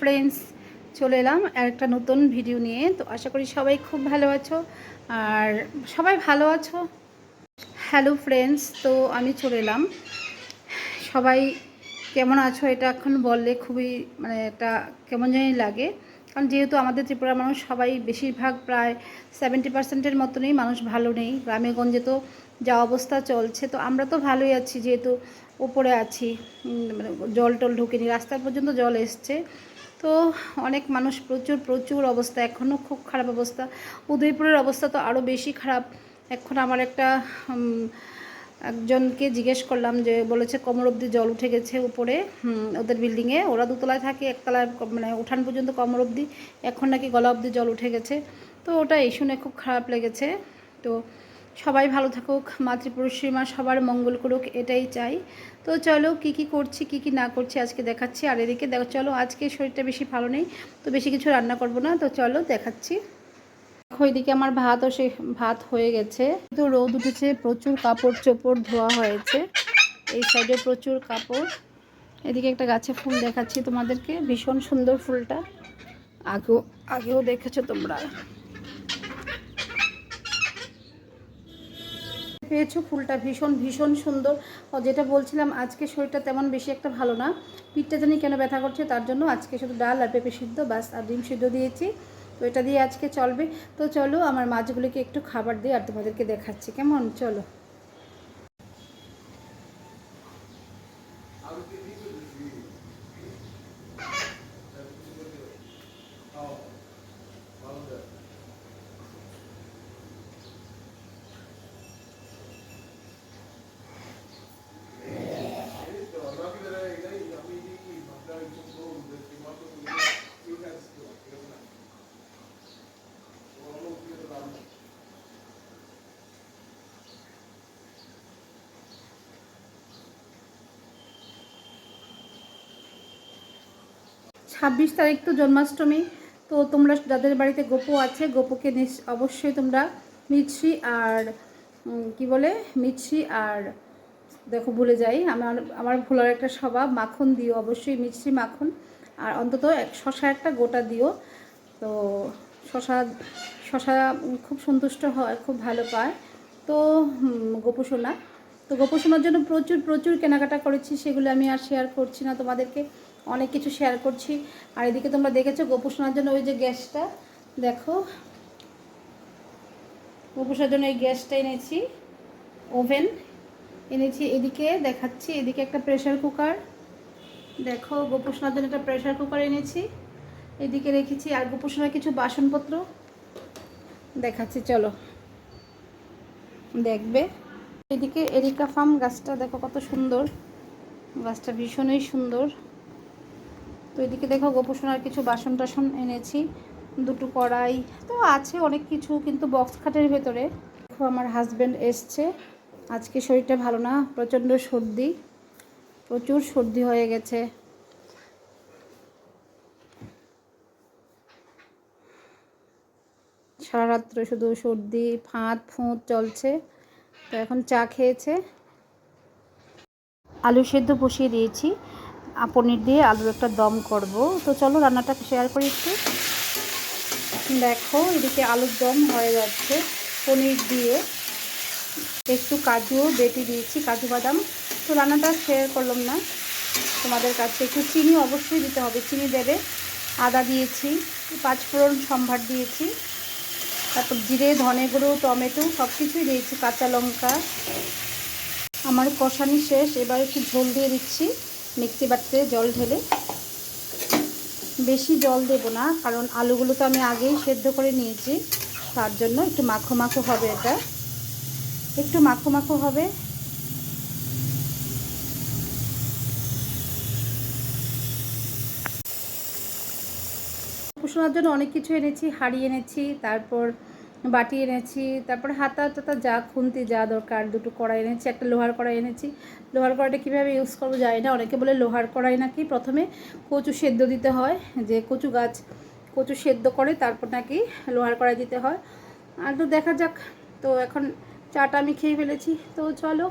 Friends চলে এলাম আর একটা নতুন ভিডিও নিয়ে। তো আশা করি সবাই খুব ভালো আছো আর সবাই ভালো আছো। হ্যালো ফ্রেন্ডস তো আমি চলে এলাম। সবাই কেমন আছো এটা এখন বললে খুবই মানে একটা কেমন জানি লাগে। কারণ যেহেতু আমাদের ত্রিপুরার মানুষ সবাই বেশিরভাগ প্রায় সেভেন্টি পার্সেন্টের মতনই মানুষ ভালো নেই। গ্রামে গঞ্জে তো যা অবস্থা চলছে, তো আমরা তো ভালোই আছি যেহেতু উপরে আছি। মানে জল টল ঢুকেনি রাস্তা পর্যন্ত জল এসছে। তো অনেক মানুষ প্রচুর প্রচুর অবস্থা। এখনও খুব খারাপ অবস্থা। উদয়পুরের অবস্থা তো আরও বেশি খারাপ। এখন আমার একটা একজনকে জিজ্ঞেস করলাম যে, বলেছে কোমর অবধি জল উঠে গেছে উপরে ওদের বিল্ডিংয়ে। ওরা দুতলায় থাকে, একতলায় মানে উঠান পর্যন্ত কোমর অবধি। এখন নাকি গলা অবধি জল উঠে গেছে। তো ওটা এই শুনে খুব খারাপ লেগেছে। তো সবাই ভালো থাকুক, মাতৃপুরুষী মা সবার মঙ্গল করুক, এটাই চাই। তো চলো কি কি করছি, কি কি না করছি আজকে দেখাচ্ছি। আর এদিকে দেখো, চলো আজকে শরীরটা বেশি ভালো নেই, তো বেশি কিছু রান্না করব না। তো চলো দেখাচ্ছি। দেখো এদিকে আমার ভাতও সে, ভাত হয়ে গেছে। তো রোদ উঠেছে, প্রচুর কাপড় চোপড় ধোয়া হয়েছে। এই সাইডে প্রচুর কাপড়। এদিকে একটা গাছে ফুল দেখাচ্ছি তোমাদেরকে, ভীষণ সুন্দর ফুলটা। আগেও আগেও দেখেছ তোমরা? পেয়েছ, ফুলটা ভীষণ ভীষণ সুন্দর। যেটা বলছিলাম, আজকে শরীরটা তেমন বেশি একটা ভালো না। পিঠটা জানি কেন ব্যথা করছে, তার জন্য আজকে শুধু ডাল আর পেঁপে সিদ্ধ, বাস, আর ডিম সিদ্ধ দিয়েছি। তো এটা দিয়ে আজকে চলবে। তো চলো, আমার মাছগুলিকে একটু খাবার দিয়ে আর তোমাদেরকে দেখাচ্ছি। কেমন? চলো। ছাব্বিশ তারিখ তো জন্মাষ্টমী, তো তোমরা যাদের বাড়িতে গোপো আছে, গোপোকে অবশ্যই তোমরা মিছরি আর কি বলে? মিছরি আর, দেখো ভুলে যাই, আমার আমার ভুলার একটা স্বভাব, মাখন দিও, অবশ্যই মিছরি মাখন। আর অন্তত এক, শশা একটা গোটা দিও। তো শশা শশা খুব সন্তুষ্ট হয়, খুব ভালো পায়। তো গোপোষণা তো গোপোষণার জন্য প্রচুর প্রচুর কেনাকাটা করেছি, সেগুলো আমি আর শেয়ার করছি না তোমাদেরকে। অনেক কিছু শেয়ার করছি। আর এদিকে তোমরা দেখেছ গোপোষণার জন্য ওই যে গ্যাসটা, দেখো। গোপোষণার জন্য এই গ্যাসটা এনেছি, ওভেন এনেছি, এদিকে দেখাচ্ছি, এদিকে একটা প্রেশার কুকার দেখো গোপোষণার জন্য একটা প্রেশার কুকার এনেছি, এদিকে রেখেছি, আর গোপোষণার কিছু বাসনপত্র, দেখাচ্ছি, চলো। দেখবে, এদিকে এরিকা ফার্ম গাছটা, দেখো কত সুন্দর, গাছটা ভীষণই সুন্দর। এদিকে দেখো গোপোষণার কিছু বাসন টাসন এনেছি, দুটো কড়াই, তো আছে অনেক কিছু কিন্তু বক্স খাটের ভেতরে। দেখো আমার হাজব্যান্ড এসছে, আজকে শরীরটা ভালো না, প্রচণ্ড সর্দি, প্রচুর সর্দি হয়ে গেছে। সারা রাত্র শুধু সর্দি, ফাঁদ ফুঁত চলছে, তো এখন চা খেয়েছে। আলু সেদ্ধ বসিয়ে দিয়েছি। পনির দিয়ে আলুর একটা দম করব। তো চলো রান্নাটা শেয়ার করি একটু। দেখো এদিকে আলুর দম হয়ে যাচ্ছে পনির দিয়ে। একটু কাজুও বেটে দিয়েছি, কাজু বাদাম। তো রান্নাটা শেয়ার করলাম না। তোমাদের কাছে একটু চিনি অবশ্যই দিতে হবে। চিনি দেবে, আদা দিয়েছি পাঁচফোড়ন সম্ভার দিয়েছি। তারপর জিরে, ধনে গুঁড়ো, টমেটো সব কিছুই দিয়েছি, কাঁচা লঙ্কা। আমার কষানি শেষ, এবার একটু ঝোল দিয়ে দিচ্ছি। মিক্সি বাটিতে জল ঢেলে। বেশি জল দেব না, কারণ আলুগুলো তো আমি আগেই সেদ্ধ করে নিয়েছি, তার জন্য একটু মাখো মাখো হবে এটা। একটু মাখো মাখো হবে। শোনার জন্য অনেক কিছু এনেছি, হাড়ি এনেছি, তারপর বাটি এনেছি, তারপর হাতা টাতা যা খুন্তি যা দরকার, দুটো কড়াই এনেছি, একটা লোহার কড়াই এনেছি। লোহার কড়াইটা কীভাবে ইউজ করব জানি না, অনেকে বলে লোহার কড়াই নাকি প্রথমে কচু সেদ্ধ দিতে হয়, যে কচু গাছ কচু সেদ্ধ করে তারপর নাকি লোহার কড়াই দিতে হয়। আর তো দেখা যাক, তো এখন চাটা আমি খেয়ে ফেলেছি, তো চলো।